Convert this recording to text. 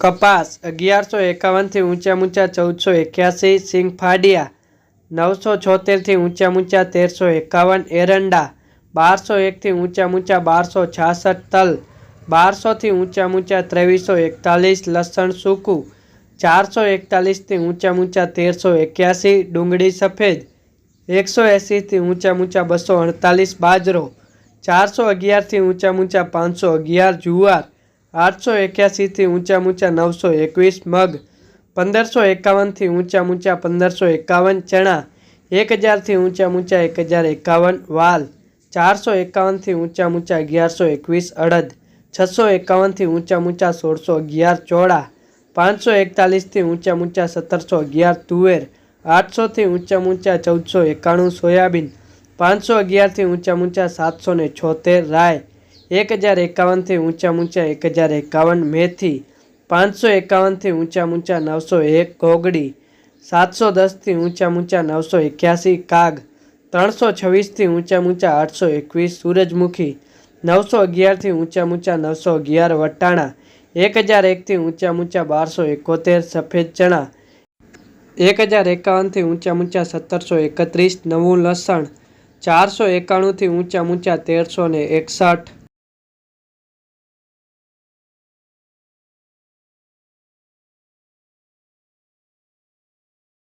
કપાસ અગિયારસો એકાવનથી ઊંચા ઊંચા ચૌદસો એક્યાસી સિંગ ફાડિયા નવસો છોતેરથી ઊંચા ઊંચા તેરસો એકાવન એરંડા બારસો એકથી ઊંચા ઊંચા બારસો છાસઠ તલ બારસોથી ઊંચા ઊંચા ત્રેવીસો એકતાલીસ લસણ સૂકું ચારસો એકતાલીસથી ઊંચા ઊંચા તેરસો એક્યાસી ડુંગળી સફેદ એકસો એંસીથી ઊંચા ઊંચા બસો અડતાલીસ બાજરો ચારસો અગિયારથી ઊંચા ઊંચા પાંચસો અગિયાર જુવાર આઠસો એક્યાસીથી ઊંચા ઊંચા નવસો એકવીસ મગ, પંદરસો એકાવનથી ઊંચા ઊંચા પંદરસો એકાવન ચણા એક હજારથી ઊંચા ઊંચા એક હજાર એકાવન વાલ, ચારસો એકાવનથી ઊંચા ઊંચા અગિયારસો એકવીસ અડદ, છસો એકાવનથી ઊંચા ઊંચા સોળસો અગિયાર ચોળા, પાંચસો એકતાલીસથી ઊંચા ઊંચા સત્તરસો અગિયાર તુવેર, આઠસોથી ઊંચા ઊંચા ચૌદસો એકાણું સોયાબીન, પાંચસો અગિયારથી ઊંચા ઊંચા સાતસો ને છોતેર રાય એક હજાર એકાવનથી ઊંચા ઊંચા એક હજાર એકાવન મેથી પાંચસો એકાવનથી ઊંચા ઊંચા નવસો એક ઘોગડી સાતસો દસથી ઊંચા ઊંચા નવસો એક્યાસી કાગ ત્રણસો છવ્વીસથી ઊંચા ઊંચા આઠસો એકવીસ સૂરજમુખી નવસો અગિયારથી ઊંચા ઊંચા નવસો અગિયાર વટાણા એક હજાર એકથી ઊંચા ઊંચા બારસો એકોતેર સફેદ ચણા એક હજાર એકાવનથી ઊંચા ઊંચા સત્તરસો એકત્રીસ નવું લસણ ચારસો એકાણુંથી ઊંચા ઊંચા તેરસો ને એકસઠ